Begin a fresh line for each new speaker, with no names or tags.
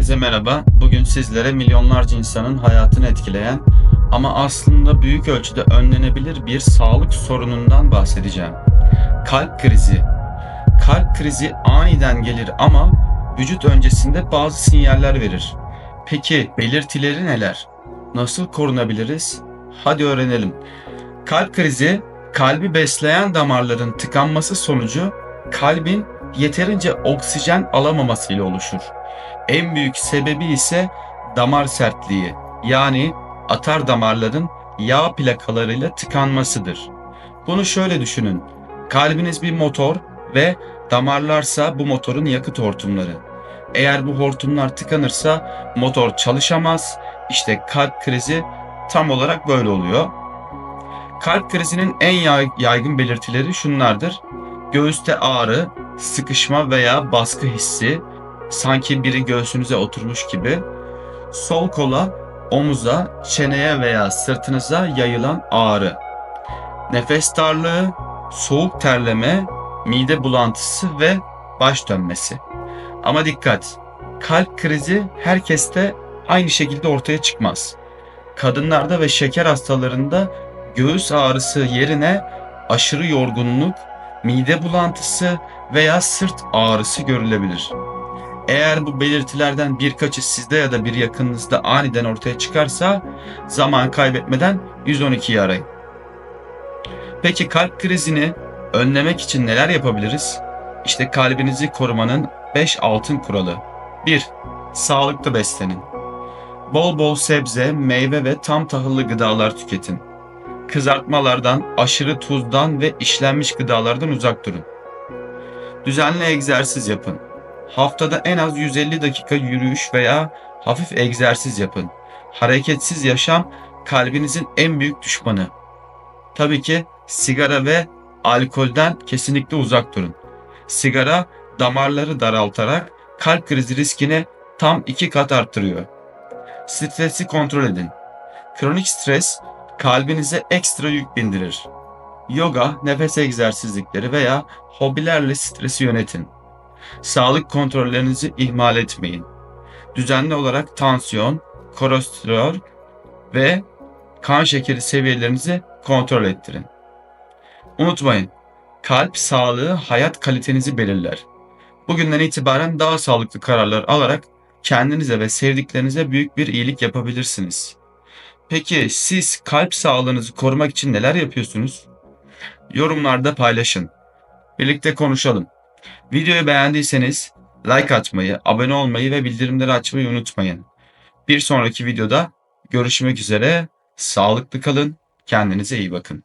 Herkese merhaba. Bugün sizlere milyonlarca insanın hayatını etkileyen ama aslında büyük ölçüde önlenebilir bir sağlık sorunundan bahsedeceğim. Kalp krizi. Kalp krizi aniden gelir ama vücut öncesinde bazı sinyaller verir. Peki belirtileri neler? Nasıl korunabiliriz? Hadi öğrenelim. Kalp krizi kalbi besleyen damarların tıkanması sonucu kalbin yeterince oksijen alamamasıyla oluşur. En büyük sebebi ise damar sertliği yani atar damarların yağ plakalarıyla tıkanmasıdır. Bunu şöyle düşünün. Kalbiniz bir motor ve damarlarsa bu motorun yakıt hortumları. Eğer bu hortumlar tıkanırsa motor çalışamaz. İşte kalp krizi tam olarak böyle oluyor. Kalp krizinin en yay- yaygın belirtileri şunlardır. Göğüste ağrı, sıkışma veya baskı hissi, sanki biri göğsünüze oturmuş gibi. Sol kola, omuza, çeneye veya sırtınıza yayılan ağrı. Nefes darlığı, soğuk terleme, mide bulantısı ve baş dönmesi. Ama dikkat! Kalp krizi herkeste aynı şekilde ortaya çıkmaz. Kadınlarda ve şeker hastalarında göğüs ağrısı yerine aşırı yorgunluk, mide bulantısı veya sırt ağrısı görülebilir. Eğer bu belirtilerden birkaçı sizde ya da bir yakınınızda aniden ortaya çıkarsa zaman kaybetmeden 112'yi arayın. Peki kalp krizini önlemek için neler yapabiliriz? İşte kalbinizi korumanın 5 altın kuralı. 1. Sağlıklı beslenin. Bol bol sebze, meyve ve tam tahıllı gıdalar tüketin. Kızartmalardan, aşırı tuzdan ve işlenmiş gıdalardan uzak durun. Düzenli egzersiz yapın. Haftada en az 150 dakika yürüyüş veya hafif egzersiz yapın. Hareketsiz yaşam kalbinizin en büyük düşmanı. Tabii ki sigara ve alkolden kesinlikle uzak durun. Sigara damarları daraltarak kalp krizi riskini tam iki kat arttırıyor. Stresi kontrol edin. Kronik stres kalbinize ekstra yük bindirir. Yoga, nefes egzersizlikleri veya hobilerle stresi yönetin. Sağlık kontrollerinizi ihmal etmeyin. Düzenli olarak tansiyon, kolesterol ve kan şekeri seviyelerinizi kontrol ettirin. Unutmayın, kalp sağlığı hayat kalitenizi belirler. Bugünden itibaren daha sağlıklı kararlar alarak kendinize ve sevdiklerinize büyük bir iyilik yapabilirsiniz. Peki siz kalp sağlığınızı korumak için neler yapıyorsunuz? Yorumlarda paylaşın. Birlikte konuşalım. Videoyu beğendiyseniz like atmayı, abone olmayı ve bildirimleri açmayı unutmayın. Bir sonraki videoda görüşmek üzere. Sağlıklı kalın. Kendinize iyi bakın.